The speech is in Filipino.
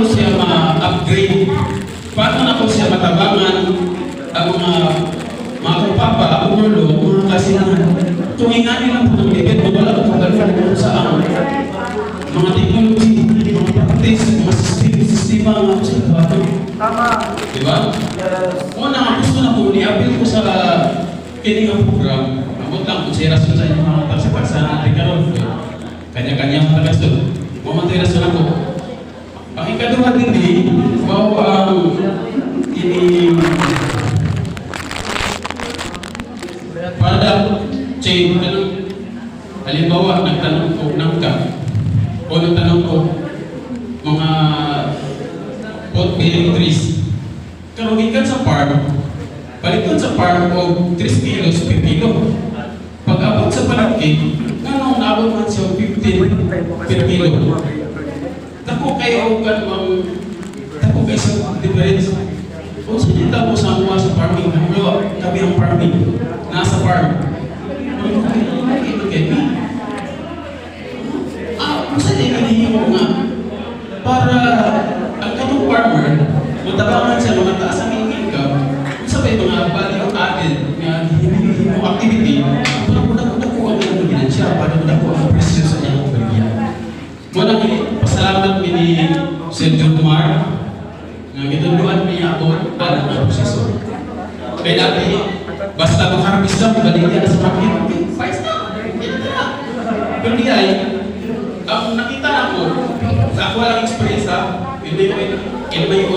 na siya ma-upgrade? Paano na ko siya matabangan ang mga mga kupapa, ang ulo, mga kasinahan? Tunginganin lang po ng bibig, wala ko kagaluhan kung saan mga technology, mga practice, mga system, sistema nga sa trabaho. Tama. Di ba? Yes. Una, ang gusto na po, ni-appeal ko sa kining ang program. Amot lang, kung siya rason sa inyong mga tagsa-tagsa natin karon. Kanya-kanya mga tagasod. Mamantay rason ako. Ikaduha din di, bao ang ini para chain tanong halimbawa nagtanong ko ng ka. O nagtanong ko mga pot bearing trees. Karon gikan sa farm, balikan sa farm og 3 kilos per kilo. Pag abot sa palengke, nganong naabot man siya og 15 per kilo. Dako kayo og kan mang dako kay sa difference. Sa kita mo sa mga sa farming, ano kami ang farming, nasa farm. Kayo? Ah, kung sa din hinihimo nga, para ang katong farmer, matabangan siya ni Sir John Mar, nga gituluan niya ako para ng proseso. Kaya dati, basta mag-harvest lang, balik niya sa market, fine na, ay, ang nakita ako, sa ako walang experience ha, hindi ko, hindi ko